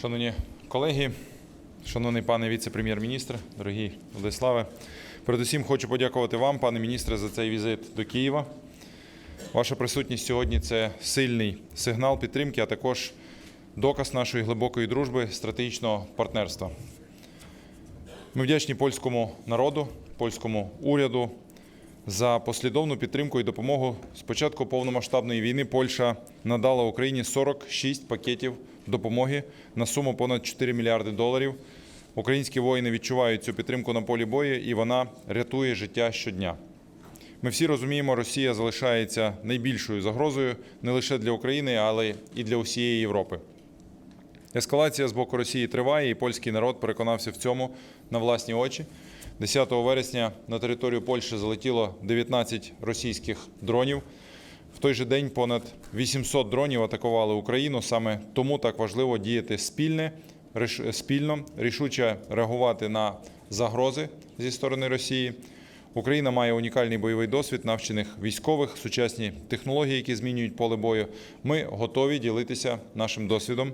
Шановні колеги, шановний пане віце-прем'єр-міністр, дорогі Владиславе, передусім хочу подякувати вам, пане міністре, за цей візит до Києва. Ваша присутність сьогодні це сильний сигнал підтримки, а також доказ нашої глибокої дружби, стратегічного партнерства. Ми вдячні польському народу, польському уряду за послідовну підтримку і допомогу. З початку повномасштабної війни Польща надала Україні 46 пакетів допомоги на суму понад 4 мільярди доларів. Українські воїни відчувають цю підтримку на полі бою, і вона рятує життя щодня. Ми всі розуміємо, Росія залишається найбільшою загрозою не лише для України, але і для усієї Європи. Ескалація з боку Росії триває, і польський народ переконався в цьому на власні очі. 10 вересня на територію Польщі залетіло 19 російських дронів. В той же день понад 800 дронів атакували Україну. Саме тому так важливо діяти спільне, спільно, рішуче реагувати на загрози зі сторони Росії. Україна має унікальний бойовий досвід навчених військових, сучасні технології, які змінюють поле бою. Ми готові ділитися нашим досвідом.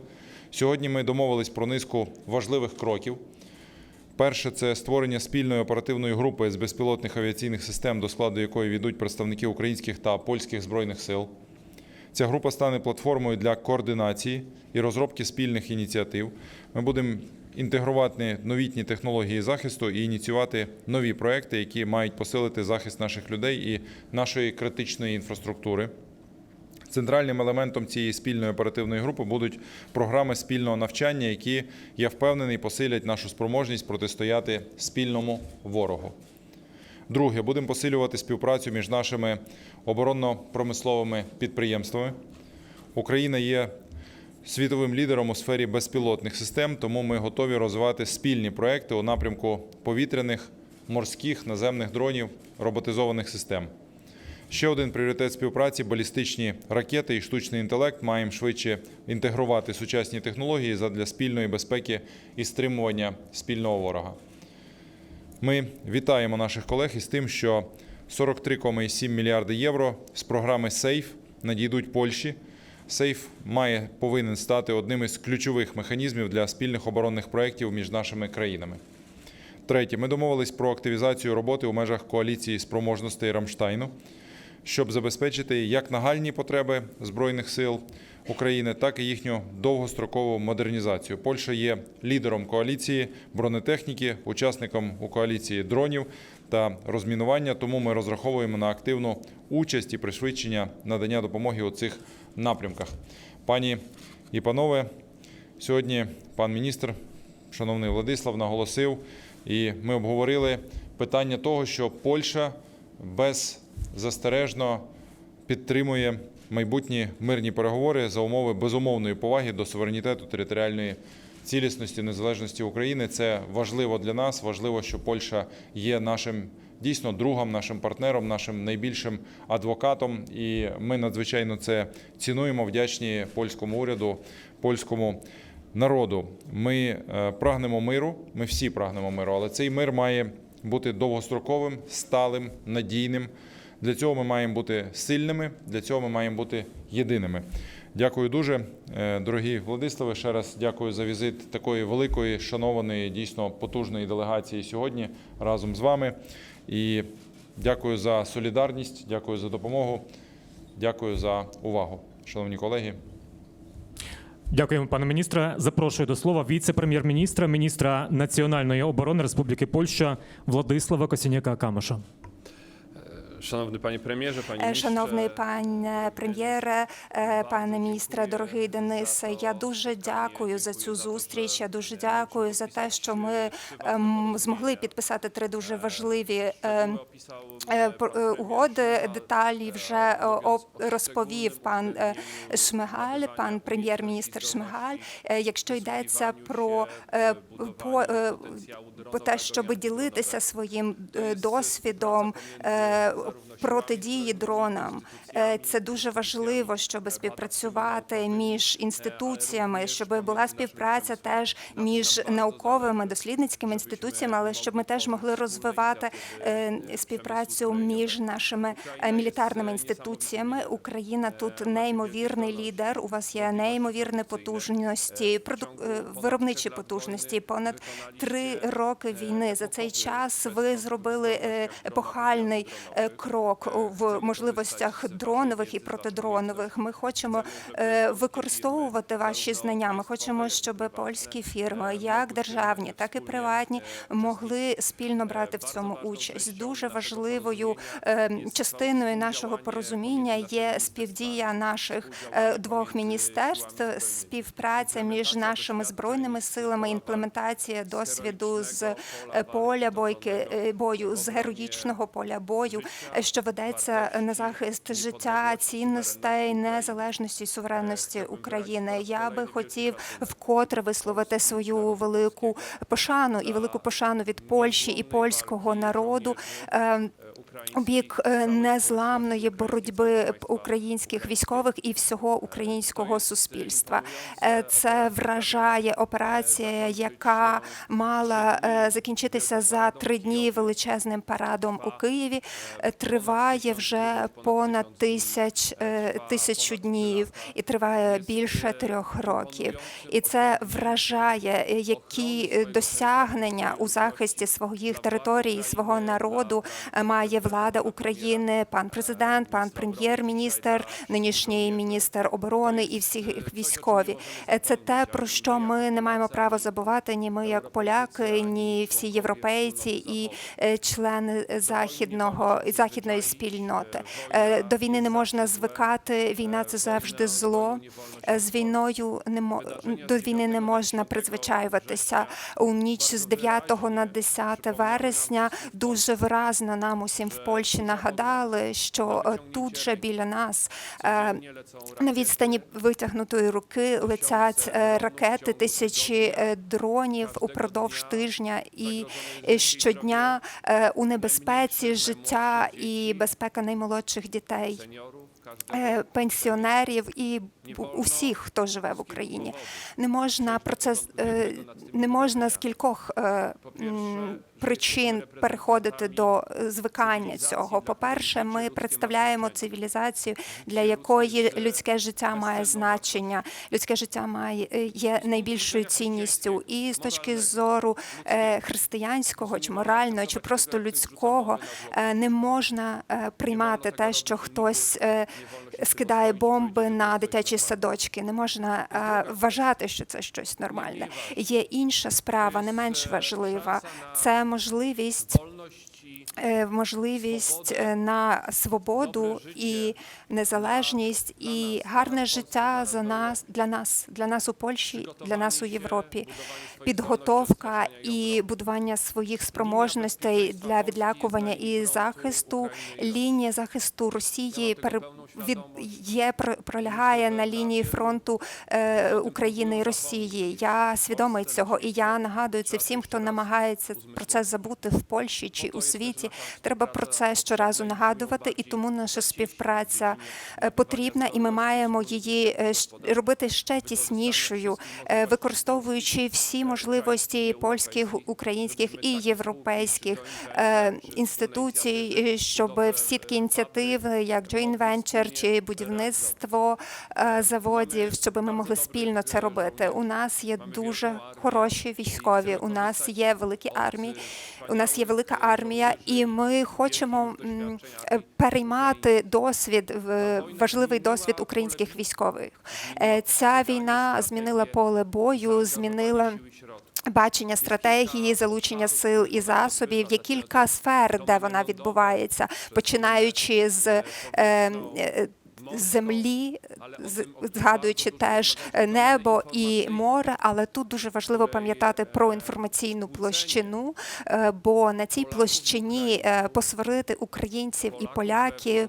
Сьогодні ми домовились про низку важливих кроків. Перше це створення спільної оперативної групи з безпілотних авіаційних систем, до складу якої війдуть представники українських та польських збройних сил. Ця група стане платформою для координації і розробки спільних ініціатив. Ми будемо інтегрувати новітні технології захисту і ініціювати нові проекти, які мають посилити захист наших людей і нашої критичної інфраструктури. Центральним елементом цієї спільної оперативної групи будуть програми спільного навчання, які я впевнений посилять нашу спроможність протистояти спільному ворогу. Друге, будемо посилювати співпрацю між нашими оборонно-промисловими підприємствами. Україна є світовим лідером у сфері безпілотних систем, тому ми готові розвивати спільні проекти у напрямку повітряних, морських, наземних дронів, роботизованих систем. Ще один пріоритет співпраці балістичні ракети і штучний інтелект. Маємо швидше інтегрувати сучасні технології задля спільної безпеки і стримування спільного ворога. Ми вітаємо наших колег із тим, що 43,7 мільярди євро з програми СЕЙФ надійдуть Польщі. СЕЙФ має повинен стати одним із ключових механізмів для спільних оборонних проєктів між нашими країнами. Третє, ми домовились про активізацію роботи у межах коаліції спроможностей Рамштайну, щоб забезпечити як нагальні потреби збройних сил України, так і їхню довгострокову модернізацію. Польща є лідером коаліції бронетехніки, учасником у коаліції дронів та розмінування. Тому ми розраховуємо на активну участь і пришвидшення надання допомоги у цих напрямках. Пані і панове, сьогодні пан міністр, шановний Владислав, наголосив, і ми обговорили питання того, що Польща беззастережно підтримує майбутні мирні переговори за умови безумовної поваги до суверенітету територіальної цілісності незалежності України. Це важливо для нас. Важливо, що Польща є нашим дійсно другом, нашим партнером, нашим найбільшим адвокатом. І ми надзвичайно це цінуємо. Вдячні польському уряду, польському народу. Ми е, прагнемо миру. Ми всі прагнемо миру, але цей мир має бути довгостроковим, сталим, надійним. Для цього ми маємо бути сильними, для цього ми маємо бути єдиними. Дякую дуже, Е, дорогі Владиславе. Ще раз дякую за візит такої великої, шанованої, дійсно потужної делегації сьогодні разом з вами. І дякую за солідарність, дякую за допомогу, дякую за увагу, шановні колеги. Дякуємо, пане міністре. Запрошую до слова віце-прем'єр-міністра, міністра національної оборони Республіки Польща Владислава Косіняка Камиша. Szanowny panie premierze, panie Е, Шановний пане прем'єре, е, пане міністре, дорогий Денисе, я дуже дякую за цю зустріч. Я дуже дякую за те, що ми ем, змогли підписати три дуже важливі е, е, угоди. Деталі вже розповів пан Шмигаль, пан прем'єр-міністр Шмигаль. Якщо йдеться про, по, по те, щоб ділитися своїм досвідом. Протидії дронам. Е, Це дуже важливо, щоб співпрацювати між інституціями, щоб була співпраця теж між науковими дослідницькими інституціями, але щоб ми теж могли розвивати е, співпрацю між нашими е, мілітарними інституціями. Україна тут неймовірний лідер. У вас є неймовірні потужності, виробничі потужності. Понад три роки війни. За цей час ви зробили епохальний крок в можливостях дронових і протидронових. Ми хочемо е, використовувати ваші знання. Ми хочемо, щоб польські фірми, як державні, так і приватні, могли спільно брати в цьому участь. Дуже важливою е, частиною нашого порозуміння є співдія наших е, двох міністерств, співпраця між нашими збройними силами, імплементація досвіду з поля бойки бою, з героїчного поля бою, що ведеться на захист життя, цінностей, незалежності і суверенності України. Я би хотів вкотре висловити свою велику пошану і велику пошану від Польщі і польського народу. Бік е, незламної боротьби українських військових і всього українського суспільства. Е, Це вражає операція, яка мала е, закінчитися за три дні величезним парадом у Києві. Триває вже понад тисяч тисячу днів і триває більше трьох років. І це вражає, які досягнення у захисті своїх територій свого народу має влада України, пан президент, пан прем'єр-міністр, нинішній міністр оборони і всі військові. Е, Це те, про що ми не маємо права забувати ні ми, як поляки, ні всі європейці і е, члени західного західної спільноти. Е, До війни не можна звикати. Війна це завжди зло. З війною не до війни не можна призвичаюватися. У ніч з 9 на 10 вересня дуже виразно нам усім Польщі нагадали, що е, тут же біля нас е, на відстані витягнутої руки летять е, ракети, тисячі дронів упродовж тижня, і щодня у небезпеці життя і безпека наймолодших дітей. Пенсіонерів і усіх, хто живе в Україні, не можна про це е, не можна з кількох е, причин переходити до е, звикання цього. По-перше, ми представляємо цивілізацію, для якої людське життя має значення. Людське життя має є найбільшою цінністю, і з точки зору християнського чи морального, чи просто людського не можна приймати те, що хтось скидає бомби на дитячі садочки. Не можна е, вважати, що це щось нормальне. Є інша справа, не менш важлива. Це можливість. е, Можливість е, на свободу і незалежність і гарне життя за нас для нас, для нас у Польщі, для нас у Європі, підготовка і будування своїх спроможностей для відлякування і захисту. Лінія захисту Росії від є про- пролягає на лінії фронту е, України і Росії. Я свідомий цього, і я нагадую це всім, хто намагається про це забути в Польщі чи у світі. Треба про це щоразу нагадувати, і тому наша співпраця е, потрібна, і ми маємо її е, робити ще тіснішою, е, використовуючи всі можливості польських, українських і європейських інституцій, щоб всі такі ініціативи, як joint venture чи будівництво е, заводів, щоб ми могли спільно це робити. У нас є дуже хороші військові. У нас є великі армії. У нас є велика армія, і ми хочемо е, переймати досвід, важливий досвід українських військових. Е, Ця війна змінила поле бою, змінила. Бачення стратегії, залучення сил і засобів є кілька сфер, де вона відбувається, починаючи з е, е, землі, згадуючи теж е, небо і море. Але тут дуже важливо пам'ятати про інформаційну площину, е, бо на цій площині посварити українців і поляків.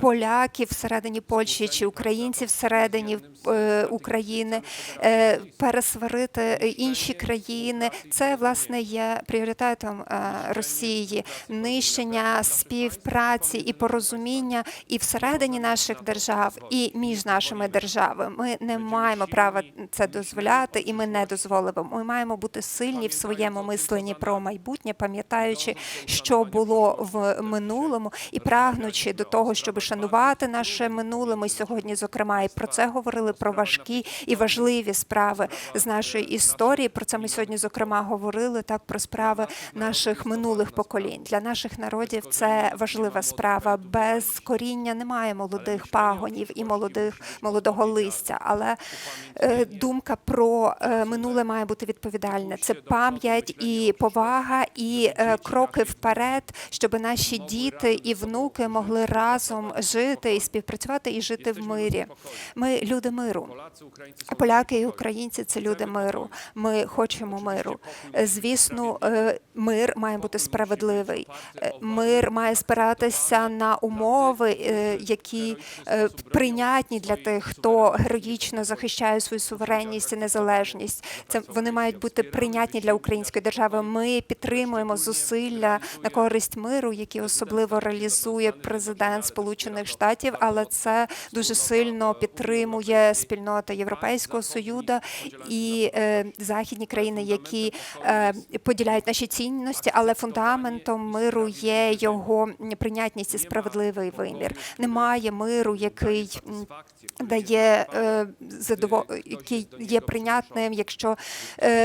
Поляків всередині Польщі чи українців всередині е, України, е, пересварити інші країни. Це власне є пріоритетом е, Росії. Нищення співпраці і порозуміння і всередині наших держав, і між нашими державами. Ми не маємо права це дозволяти, і ми не дозволимо. Ми маємо бути сильні в своєму мисленні про майбутнє, пам'ятаючи, що було в минулому, і прагнучи до того, щоб шанувати наше минуле. Ми сьогодні, зокрема, і про це говорили про важкі і важливі справи з нашої історії. Про це ми сьогодні, зокрема, говорили так про справи наших минулих поколінь. Для наших народів це важлива справа. Без коріння немає молодих пагонів і молодих молодого листя. Але е, думка про е, минуле має бути відповідальна. Це пам'ять і повага, і е, кроки вперед, щоб наші діти і внуки могли разом жити і співпрацювати і жити в мирі. Ми люди миру. Поляки і українці це люди миру. Ми хочемо миру. Е, Звісно, е, мир має бути справедливий. Е, Мир має спиратися на умови, які прийнятні для тих, хто героїчно захищає свою суверенність і незалежність. Це вони мають бути прийнятні для української держави. Ми підтримуємо зусилля на користь миру, які особливо реалізує президент Сполучених Штатів, але це дуже сильно підтримує спільнота Європейського Союзу і е, західні країни, які е, поділяють наші цінності, але фундаментом миру є його прийнятність і справедливий вимір. Немає миру, який дає е, задово... який є прийнятним, якщо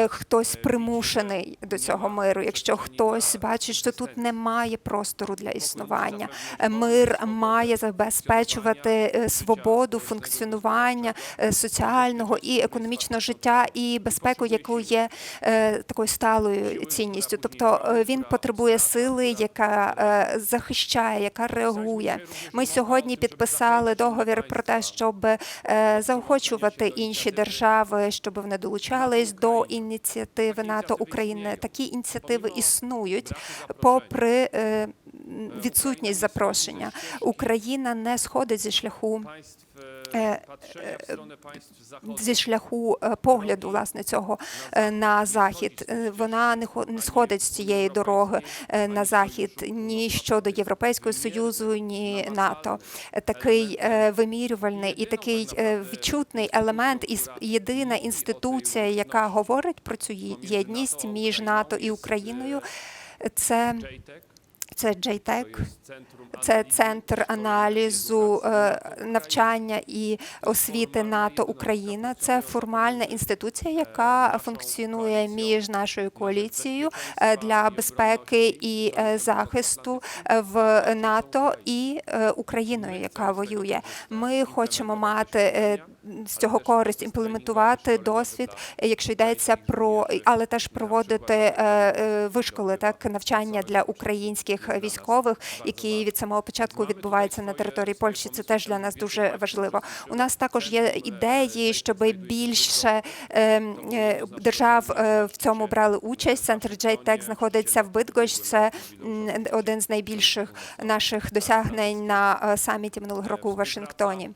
хтось примушений до цього миру, якщо хтось бачить, що тут немає простору для існування. Мир має забезпечувати е, свободу функціонування е, соціального і економічного життя і безпеку, яку є е, такою сталою цінністю. Тобто він потребує сили, яка захищає, яка реагує. Ми сьогодні підписали договір про те, щоб заохочувати інші держави, щоб вони долучались до ініціативи НАТО України. Такі ініціативи існують, попри відсутність запрошення. Україна не сходить зі шляху państw zachodnich. зі шляху е, погляду власне цього е, на захід. Е, Вона не хо- не сходить з цієї дороги е, на захід ні щодо Європейського союзу, ні НАТО. Е, Такий е, вимірювальний і такий е, відчутний елемент, і єдина інституція, яка говорить про цю єдність між НАТО і Україною. Це це JTEC, це центр аналізу е, навчання і освіти НАТО Україна. Це формальна інституція, яка функціонує між нашою коаліцією е, для безпеки і е, захисту е, в НАТО і е, Україною, яка воює. Ми хочемо мати е, з цього користь імплементувати досвід, е, якщо йдеться про але теж проводити е, е, вишколи, так навчання для українських військових, які від самого початку відбуваються на території Польщі. Це теж для нас дуже важливо. У нас також є ідеї, щоб більше е, е, держав е, в цьому брали участь. Центр JTEC знаходиться в Бидгощ. Це один з найбільших наших досягнень на саміті минулого року у Вашингтоні.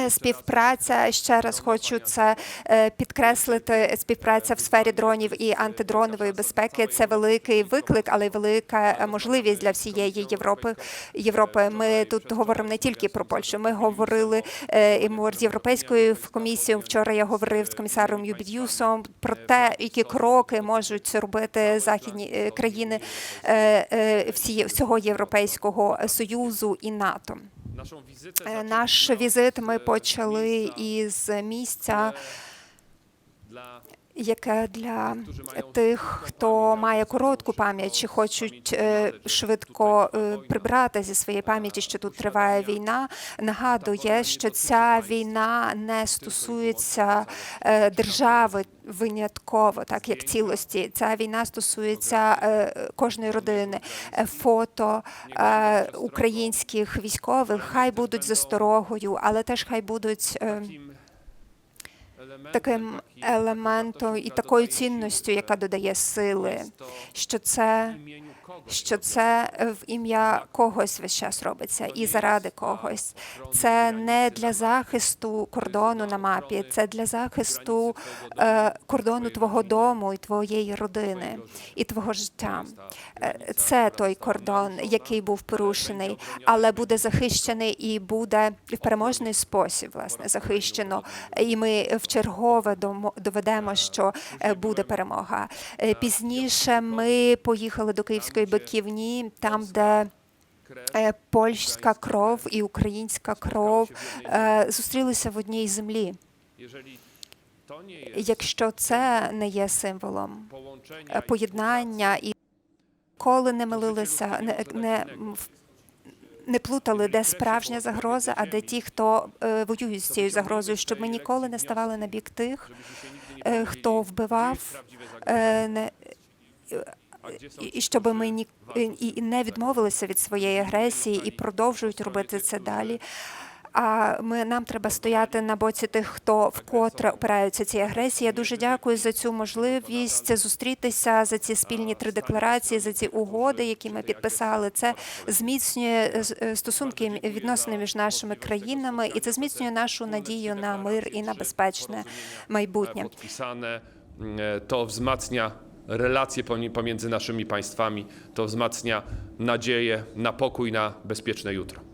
Е, Співпраця ще раз хочу це е, підкреслити. Співпраця в сфері дронів і антидронової безпеки це великий виклик, але й велика можливість для всієї Європи. Європи. Ми тут говоримо не тільки про Польщу. Ми говорили е, і з європейською комісією. Вчора я говорив з комісаром Юбідюсом про те, які кроки можуть робити західні країни всі всього європейського союзу і НАТО. Е, Наш візит ми почали із місця, dla яке для тих, хто має коротку пам'ять чи хочуть е, швидко е, прибрати зі своєї пам'яті, що тут триває війна. Нагадує, що ця війна не стосується е, держави винятково, так як цілості. Ця війна стосується кожної родини. Фото українських військових хай будуть засторогою, але теж хай будуть. Таким елементом і такою цінністю, яка додає сили, що це що це в ім'я когось весь час робиться і заради когось. Це не для захисту кордону на мапі, це для захисту е, кордону твого дому і твоєї родини і твого життя. Е, Це той кордон, який був порушений, але буде захищений і буде в переможний спосіб, власне, захищено. І ми в чергове доведемо, що е, буде перемога. Е, Пізніше ми поїхали до Київської Биківні, там, де е, польська кров і українська кров е, зустрілися в одній землі. Якщо це не є символом е, поєднання і коли не милилися, не, не, не плутали, де справжня загроза, а де ті, хто е, воюють з цією загрозою, щоб ми ніколи не ставали на бік тих, хто вбивав, не, і- щоб ми ні і не відмовилися від своєї агресії і продовжують робити це далі. А ми нам треба стояти на боці тих, хто вкотре опираються цій агресії. Я дуже дякую за цю можливість зустрітися за ці спільні три декларації, за ці угоди, які ми підписали. Це зміцнює е, е, стосунки відносини між нашими країнами, і це зміцнює нашу надію на мир і на безпечне майбутнє. e, to wzmacnia relacje pomi- pomiędzy naszymi państwami, to wzmacnia nadzieję na pokój, na bezpieczne jutro.